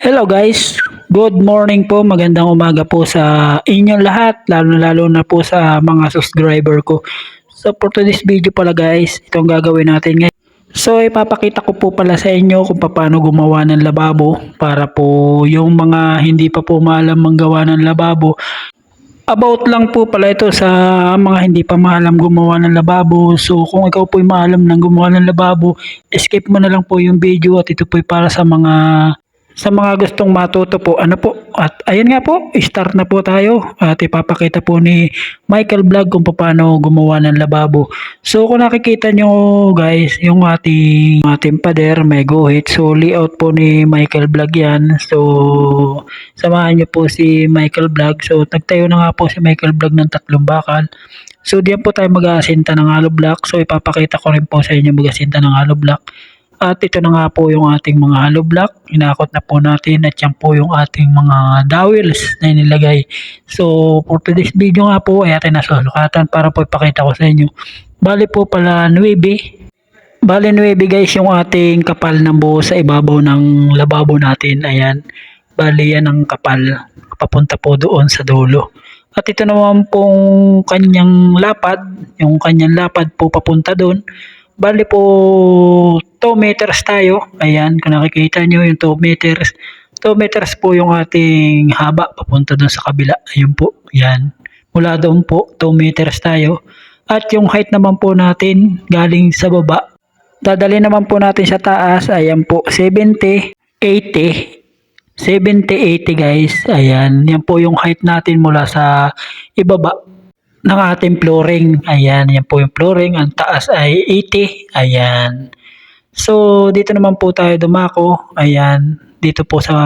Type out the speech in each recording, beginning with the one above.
Hello guys, good morning po, magandang umaga po sa inyong lahat, lalo-lalo na po sa mga subscriber ko. So for today's video pala guys, itong gagawin natin ngayon. So ipapakita ko po pala sa inyo kung paano gumawa ng lababo para po yung mga hindi pa po maalam manggawa ng lababo. About lang po pala ito sa mga hindi pa maalam gumawa ng lababo. So kung ikaw po maalam ng gumawa ng lababo, skip mo na lang po yung video at ito po para sa mga sa mga gustong matuto po, ano po, at ayun nga po, start na po tayo at ipapakita po ni Michael Vlog kung paano gumawa ng lababo. So kung nakikita nyo guys, yung ating, ating pader may guhit. So layout po ni Michael Vlog yan. So samahan nyo po si Michael Vlog. So nagtayo na nga po si Michael Vlog ng tatlong bakal. So diyan po tayo mag-aasinta ng hollow block. So ipapakita ko rin po sa inyo mag-aasinta ng hollow block. At ito na nga po yung ating mga hollow block. Inakot na po natin at yan po yung ating mga dowels na inilagay. So for today's video nga po ay atin nasusukatan para po ipakita ko sa inyo. Bali po pala 9. Bali 9 guys yung ating kapal ng buo sa ibabaw ng lababo natin. Ayan. Bali yan ang kapal. Papunta po doon sa dulo. At ito naman pong kanyang lapad. Yung kanyang lapad po papunta doon. Bali po 2 meters tayo. Ayan, kung nakikita nyo yung 2 meters. 2 meters po yung ating haba papunta doon sa kabila. Ayun po, yan. Mula doon po, 2 meters tayo. At yung height naman po natin galing sa baba. Dadali naman po natin sa taas. Ayan po, 70, 80. 70-80 guys. Ayan, yan po yung height natin mula sa ibaba ng ating flooring. Ayan, yan po yung flooring. Ang taas ay 80. Ayan. So, dito naman po tayo dumako. Ayan, dito po sa...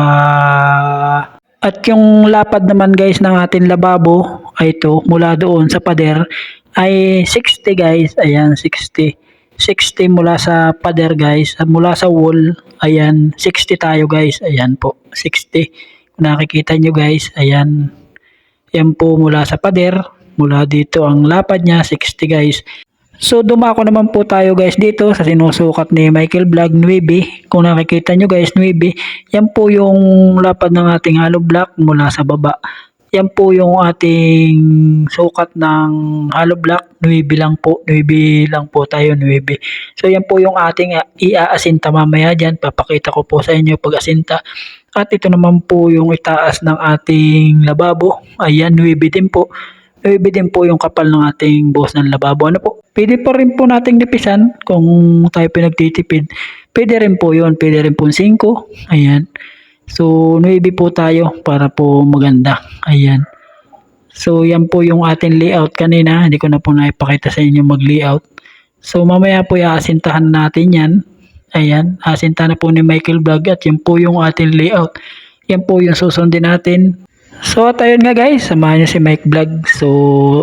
At yung lapad naman guys ng ating lababo ay ito mula doon sa pader ay 60 guys. Ayan, 60. 60 mula sa pader guys. Mula sa wall, ayan, 60 tayo guys. Ayan po, 60. Kung nakikita nyo guys, ayan. Yan po mula sa pader. Mula dito ang lapad niya, 60 guys. So dumako naman po tayo guys dito sa sinusukat ni Michael Vlog 9. Kung nakikita nyo guys 9, yan po yung lapad ng ating hollow block mula sa baba. Yan po yung ating sukat ng hollow block. 9 lang po. 9 lang po tayo. 9. So yan po yung ating iaasinta mamaya dyan. Papakita ko po sa inyo pag asinta. At ito naman po yung itaas ng ating lababo. Ayan, 9 din po. 9 din po yung kapal ng ating buhos ng lababo. Ano po? Pwede pa rin po nating nipisan kung tayo pinagtitipid. Pwede rin po yun. Pwede rin po 5. Ayan. So, 9 po tayo para po maganda. Ayan. So, yan po yung ating layout kanina. Hindi ko na po naipakita sa inyo mag-layout. So, mamaya po iasintahan natin yan. Ayan. Asinta na po ni Michael Vlog at yan po yung ating layout. Yan po yung susundin natin. So, at ayun nga guys. Samahan nyo si Mike Vlog. So,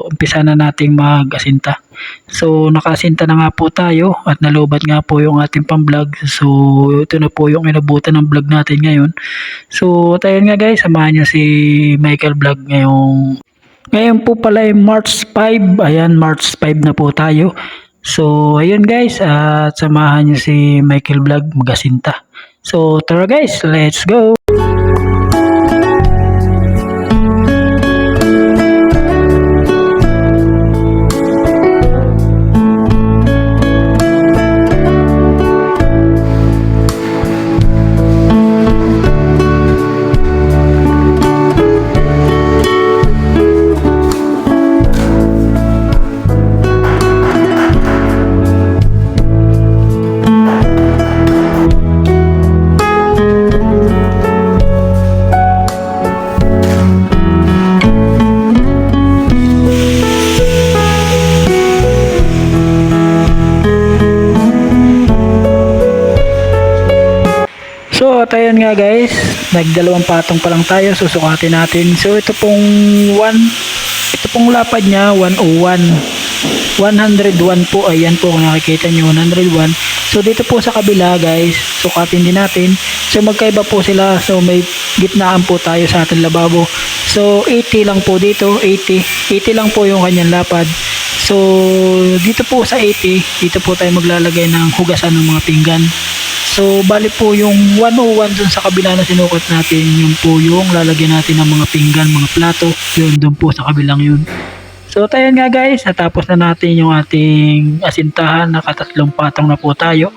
umpisa na nating mag-asinta. So, nakasinta na nga po tayo at nalubat nga po yung ating pang-vlog. So, ito na po yung inabutan ng vlog natin ngayon. So, at ayun nga guys, samahan nyo si Michael Vlog ngayong ngayon po pala ay March 5. Ayan, March 5 na po tayo. So, ayun guys, at samahan nyo si Michael Vlog magasinta. So, tara guys, let's go! At ayun nga guys, nagdalawang patong pa lang tayo, susukatin natin. So, ito pong 1, ito pong lapad niya, 101. 101 po, ayan po kung nakikita nyo, 101. So, dito po sa kabila guys, sukatin din natin. So, magkaiba po sila. So, may gitnaan po tayo sa ating lababo. So, 80 lang po dito, 80. 80 lang po yung kanyang lapad. So, dito po sa 80, dito po tayo maglalagay ng hugasan ng mga pinggan. So, bali po yung 101 dun sa kabila na sinukat natin, yun po yung lalagyan natin ng mga pinggan, mga plato. Yun, dun po sa kabilang yun. So, tayo nga guys, natapos na natin yung ating asintahan. Nakatatlong patong na po tayo.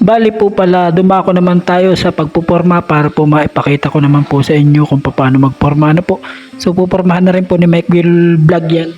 Bali po pala, dumako naman tayo sa pagpuporma para po maipakita ko naman po sa inyo kung paano magporma. Ano po? So, pupormahan na rin po ni Mike Will Vlog yan.